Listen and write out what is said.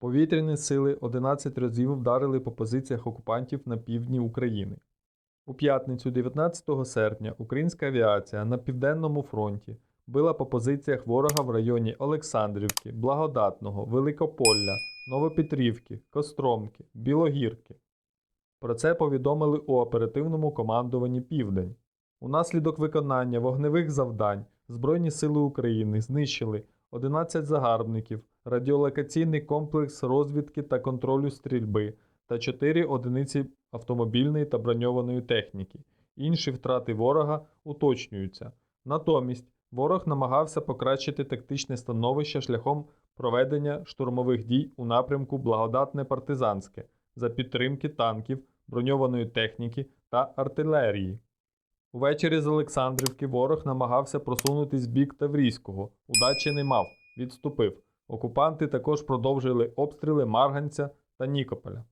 Повітряні сили 11 разів вдарили по позиціях окупантів на півдні України. У п'ятницю 19 серпня українська авіація на Південному фронті била по позиціях ворога в районі Олександрівки, Благодатного, Великополля, Новопетрівки, Костромки, Білогірки. Про це повідомили у оперативному командуванні Південь. Унаслідок виконання вогневих завдань Збройні сили України знищили 11 загарбників, радіолокаційний комплекс розвідки та контролю стрільби та 4 одиниці автомобільної та броньованої техніки. Інші втрати ворога уточнюються. Натомість ворог намагався покращити тактичне становище шляхом проведення штурмових дій у напрямку Благодатне Партизанське за підтримки танків, броньованої техніки та артилерії. Увечері з Олександрівки ворог намагався просунутись в бік Таврійського. Удачі не мав, відступив. Окупанти також продовжили обстріли Марганця та Нікополя.